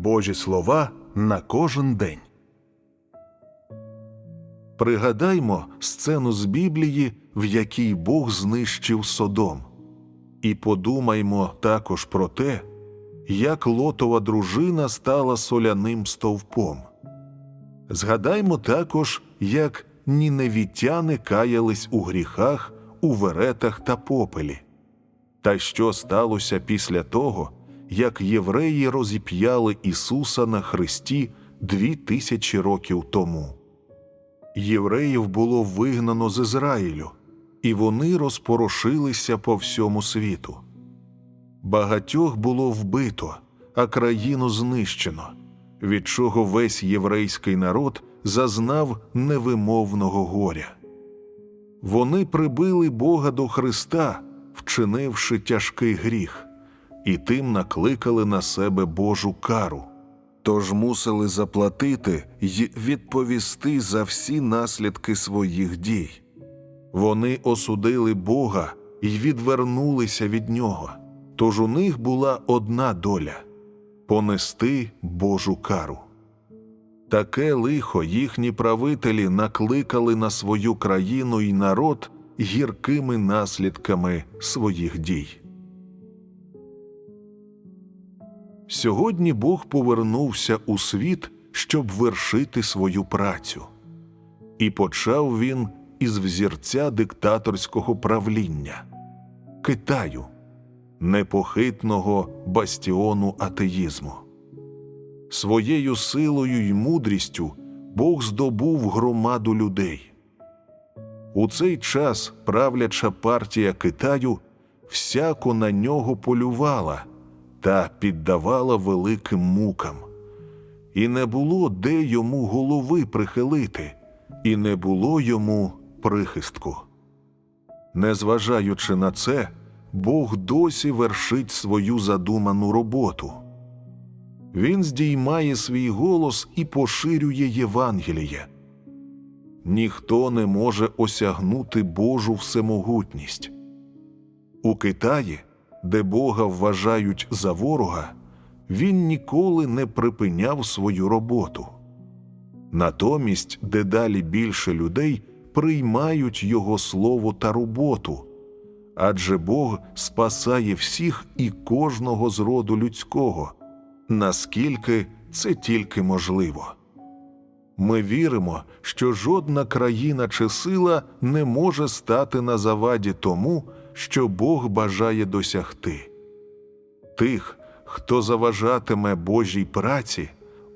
Божі слова на кожен день. Пригадаймо сцену з Біблії, в якій Бог знищив Содом, і подумаймо також про те, як лотова дружина стала соляним стовпом. Згадаймо також, як ніневітяни каялись у гріхах, у веретах та попелі. Та що сталося після того, як євреї розіп'яли Ісуса на хресті дві тисячі років тому. Євреїв було вигнано з Ізраїлю, і вони розпорошилися по всьому світу. Багатьох було вбито, а країну знищено, від чого весь єврейський народ зазнав невимовного горя. Вони прибили Бога до Христа, вчинивши тяжкий гріх, і тим накликали на себе Божу кару. Тож мусили заплатити й відповісти за всі наслідки своїх дій. Вони осудили Бога і відвернулися від нього. Тож у них була одна доля понести Божу кару. Таке лихо їхні правителі накликали на свою країну і народ гіркими наслідками своїх дій. Сьогодні Бог повернувся у світ, щоб вершити свою працю, і почав він із взірця диктаторського правління Китаю, непохитного бастіону атеїзму. Своєю силою й мудрістю Бог здобув громаду людей. У цей час правляча партія Китаю всяко на нього полювала та піддавала великим мукам, і не було де йому голови прихилити, і не було йому прихистку. Незважаючи на це, Бог досі вершить свою задуману роботу. Він здіймає свій голос і поширює Євангеліє. Ніхто не може осягнути Божу всемогутність. У Китаї, де Бога вважають за ворога, він ніколи не припиняв свою роботу. Натомість дедалі більше людей приймають Його слово та роботу, адже Бог спасає всіх і кожного з роду людського, наскільки це тільки можливо. Ми віримо, що жодна країна чи сила не може стати на заваді тому, що Бог бажає досягти. Тих, хто заважатиме Божій праці,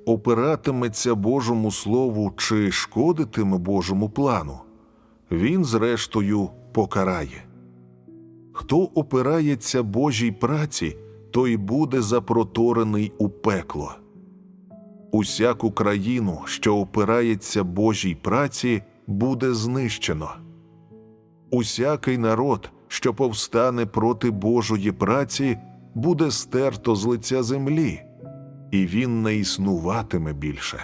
опиратиметься Божому Слову чи шкодитиме Божому плану, він, зрештою, покарає. Хто опирається Божій праці, той буде запроторений у пекло. Усяку країну, що опирається Божій праці, буде знищено. Усякий народ, що повстане проти Божої праці, буде стерто з лиця землі, і він не існуватиме більше.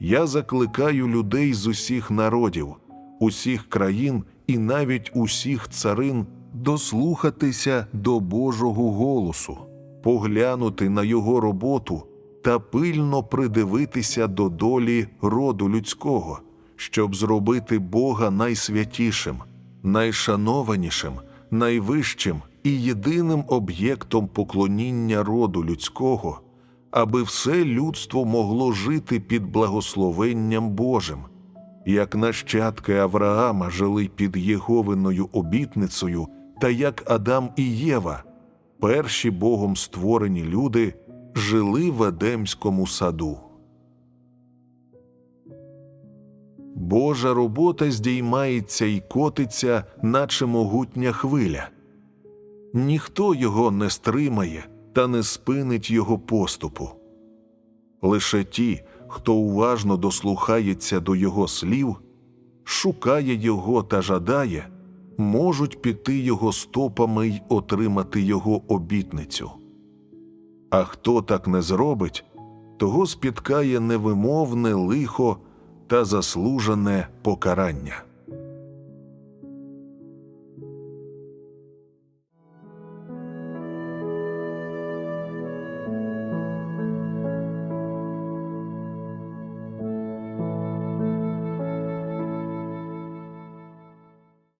Я закликаю людей з усіх народів, усіх країн і навіть усіх царин дослухатися до Божого голосу, поглянути на його роботу та пильно придивитися до долі роду людського, щоб зробити Бога найсвятішим, найшанованішим, найвищим і єдиним об'єктом поклоніння роду людського, аби все людство могло жити під благословенням Божим, як нащадки Авраама жили під Єговиною обітницею, та як Адам і Єва, перші Богом створені люди, жили в Едемському саду. Божа робота здіймається і котиться, наче могутня хвиля. Ніхто його не стримає та не спинить його поступу. Лише ті, хто уважно дослухається до його слів, шукає його та жадає, можуть піти його стопами й отримати його обітницю. А хто так не зробить, того спіткає невимовне лихо та заслужене покарання.